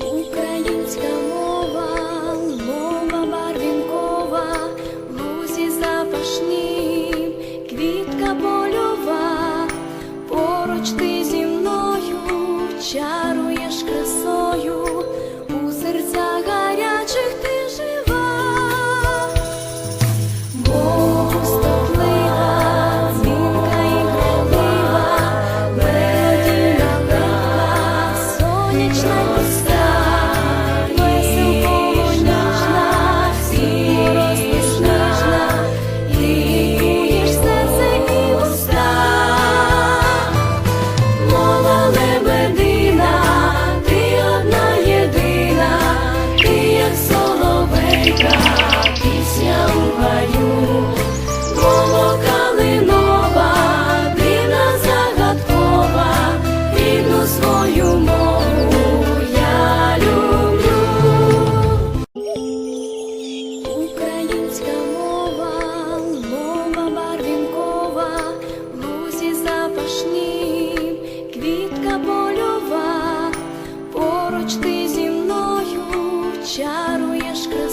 Українська мова, мова барвінкова, лузі запашні, квітка польова, поруч ти Сонячна ласка. mieszkasz.